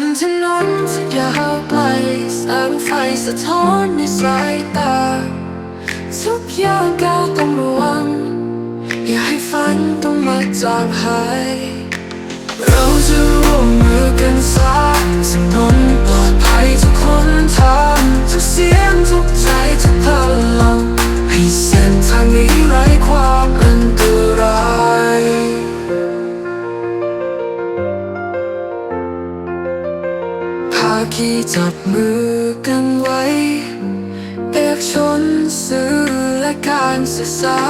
นถนนที่ยาวไกลแสงไฟสะท้อนในสายตา ทุกอย่างก้าวต้องระวัง อย่าให้ฝันต้องมาจางหาย เราจะร่วมมือกันสร้าง ภาคีจับมือกันไว้ เอกชนสื่อและการศึกษา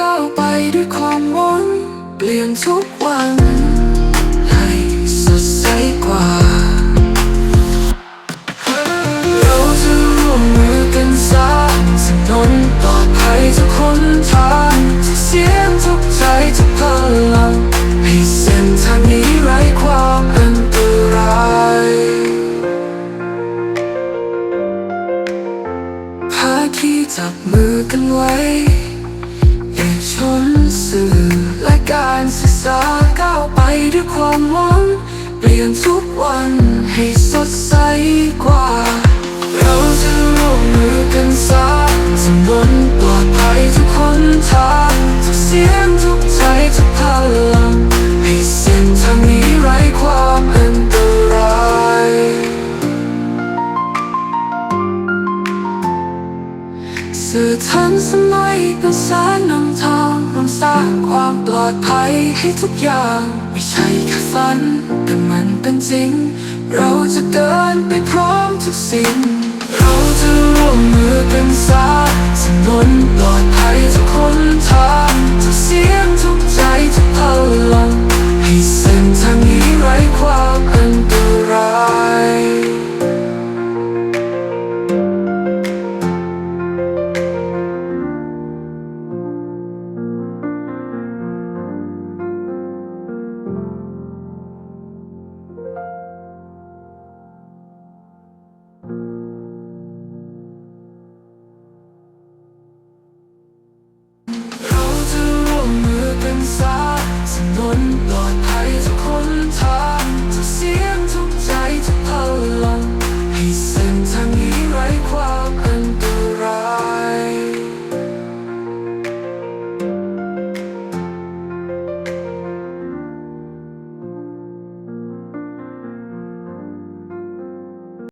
ก้าวไปด้วยความหวังเปลี่ยนทุกวัน ให้สดใสกว่า จับมือกันไว้เอกชนสื่อและการศึกษาก้าวไปด้วยความหวัง เปลี่ยนทุกวันให้สดใสกว่าเรา สื่อทันสมัยเป็นแสนนำทางนำสร้างความปลอดภัยให้ทุกอย่าง ไม่ใช่แค่ฝัน แต่มันเป็นจริง เราจะเดินไปพร้อมทุกสิ่ง ษาสนุนปลอดภัยทุกคนทาง